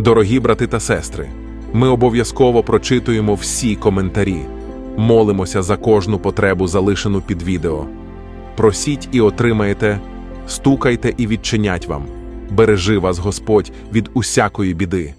Дорогі брати та сестри, ми обов'язково прочитуємо всі коментарі, молимося за кожну потребу, залишену під відео. Просіть і отримаєте, стукайте і відчинять вам. Бережи вас Господь від усякої біди.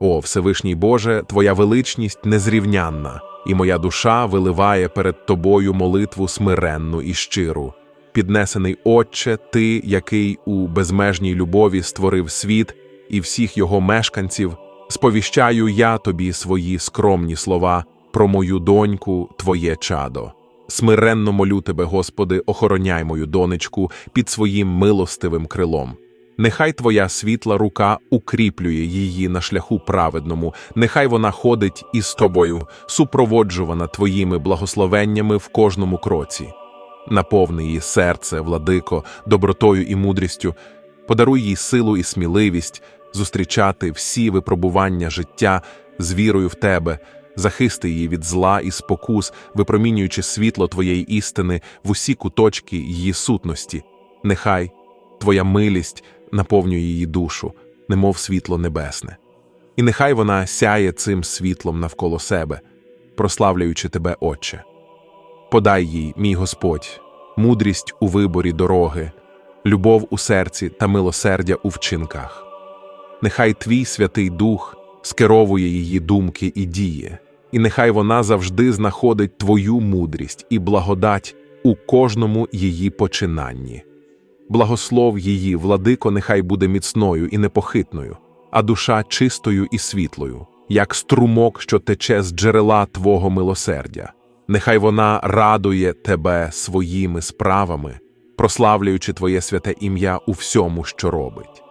О, Всевишній Боже, Твоя величність незрівнянна, і моя душа виливає перед Тобою молитву смиренну і щиру. Піднесений Отче, Ти, який у безмежній любові створив світ і всіх його мешканців, сповіщаю я Тобі свої скромні слова про мою доньку, Твоє чадо. Смиренно молю Тебе, Господи, охороняй мою донечку під своїм милостивим крилом. Нехай Твоя світла рука укріплює її на шляху праведному, нехай вона ходить із Тобою, супроводжувана Твоїми благословеннями в кожному кроці. Наповни її серце, владико, добротою і мудрістю, подаруй їй силу і сміливість зустрічати всі випробування життя з вірою в Тебе, захисти її від зла і спокус, випромінюючи світло Твоєї істини в усі куточки її сутності. Нехай Твоя милість наповнює її душу, немов світло небесне. І нехай вона сяє цим світлом навколо себе, прославляючи Тебе, Отче. Подай їй, мій Господь, мудрість у виборі дороги, любов у серці та милосердя у вчинках. Нехай Твій Святий Дух скеровує її думки і дії, і нехай вона завжди знаходить Твою мудрість і благодать у кожному її починанні. Благослов її, владико, нехай буде міцною і непохитною, а душа чистою і світлою, як струмок, що тече з джерела Твого милосердя. Нехай вона радує Тебе своїми справами, прославлюючи Твоє святе ім'я у всьому, що робить.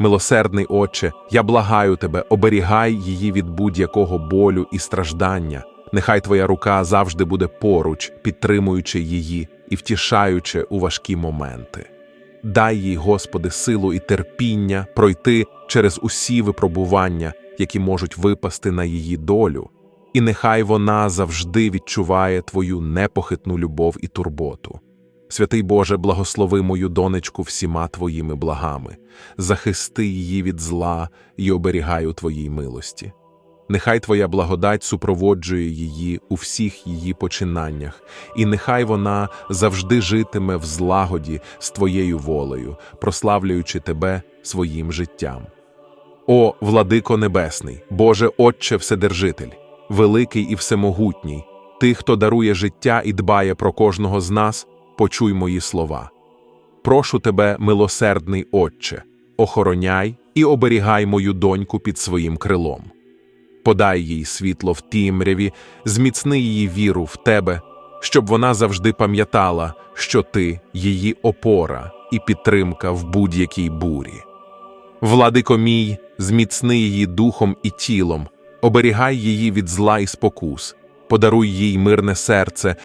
Милосердний Отче, я благаю Тебе, оберігай її від будь-якого болю і страждання. Нехай Твоя рука завжди буде поруч, підтримуючи її і втішаючи у важкі моменти. Дай їй, Господи, силу і терпіння пройти через усі випробування, які можуть випасти на її долю, і нехай вона завжди відчуває Твою непохитну любов і турботу. Святий Боже, благослови мою донечку всіма Твоїми благами, захисти її від зла і оберігай у Твоїй милості. Нехай Твоя благодать супроводжує її у всіх її починаннях, і нехай вона завжди житиме в злагоді з Твоєю волею, прославлюючи Тебе своїм життям. О, владико Небесний, Боже Отче Вседержитель, великий і всемогутній, Ти, хто дарує життя і дбає про кожного з нас, почуй мої слова. Прошу тебе, милосердний Отче, охороняй і оберігай мою доньку під своїм крилом. Подай їй світло в тімряві, зміцни її віру в тебе, щоб вона завжди пам'ятала, що ти її опора і підтримка в будь-якій бурі. Владико мій, зміцни її духом і тілом, оберігай її від зла і спокус, подаруй їй мирне серце,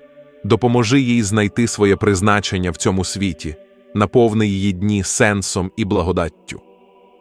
допоможи їй знайти своє призначення в цьому світі, наповни її дні сенсом і благодаттю.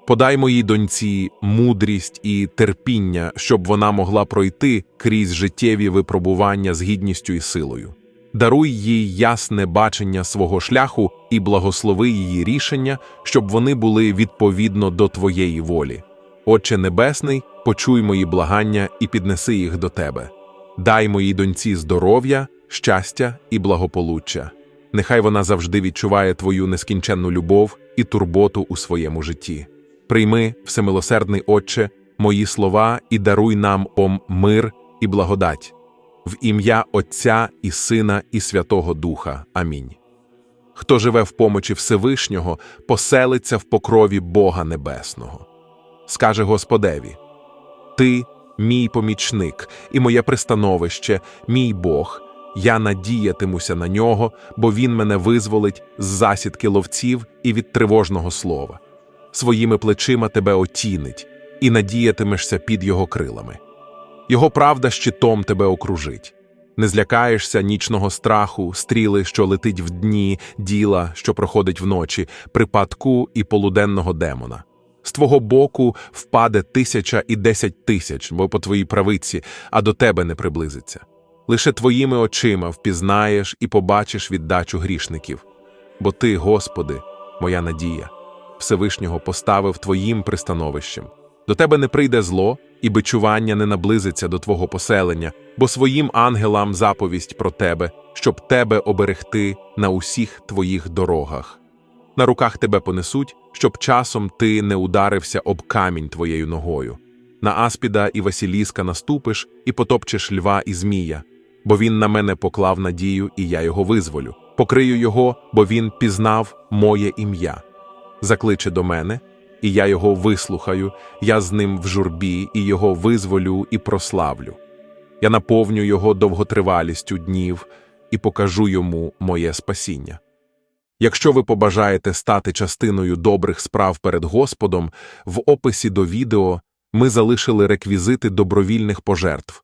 Подай моїй доньці мудрість і терпіння, щоб вона могла пройти крізь життєві випробування з гідністю і силою. Даруй їй ясне бачення свого шляху і благослови її рішення, щоб вони були відповідно до Твоєї волі. Отче Небесний, почуй мої благання і піднеси їх до Тебе. Дай моїй доньці здоров'я, щастя і благополуччя. Нехай вона завжди відчуває Твою нескінченну любов і турботу у своєму житті. Прийми, всемилосердний Отче, мої слова і даруй нам ом мир і благодать. В ім'я Отця і Сина і Святого Духа. Амінь. Хто живе в помочі Всевишнього, поселиться в покрові Бога Небесного. Скаже Господеві: Ти, мій помічник, і моє пристановище, мій Бог. Я надіятимуся на нього, бо він мене визволить з засідки ловців і від тривожного слова своїми плечима тебе отінить, і надіятимешся під його крилами. Його правда щитом тебе окружить. Не злякаєшся нічного страху, стріли, що летить в дні, діла, що проходить вночі, припадку і полуденного демона. З твого боку впаде тисяча і десять тисяч, бо по твоїй правиці, а до тебе не приблизиться. Лише твоїми очима впізнаєш і побачиш віддачу грішників. Бо ти, Господи, моя надія. Всевишнього поставив твоїм пристановищем. До тебе не прийде зло, і бичування не наблизиться до твого поселення, бо своїм ангелам заповість про тебе, щоб тебе оберегти на усіх твоїх дорогах. На руках тебе понесуть, щоб часом ти не ударився об камінь твоєю ногою. На аспіда і Василіска наступиш і потопчеш льва і змія, бо він на мене поклав надію, і я його визволю. Покрию його, бо він пізнав моє ім'я. Закличе до мене, і я його вислухаю, я з ним в журбі, і його визволю і прославлю. Я наповню його довготривалістю днів і покажу йому моє спасіння. Якщо ви побажаєте стати частиною добрих справ перед Господом, в описі до відео ми залишили реквізити добровільних пожертв.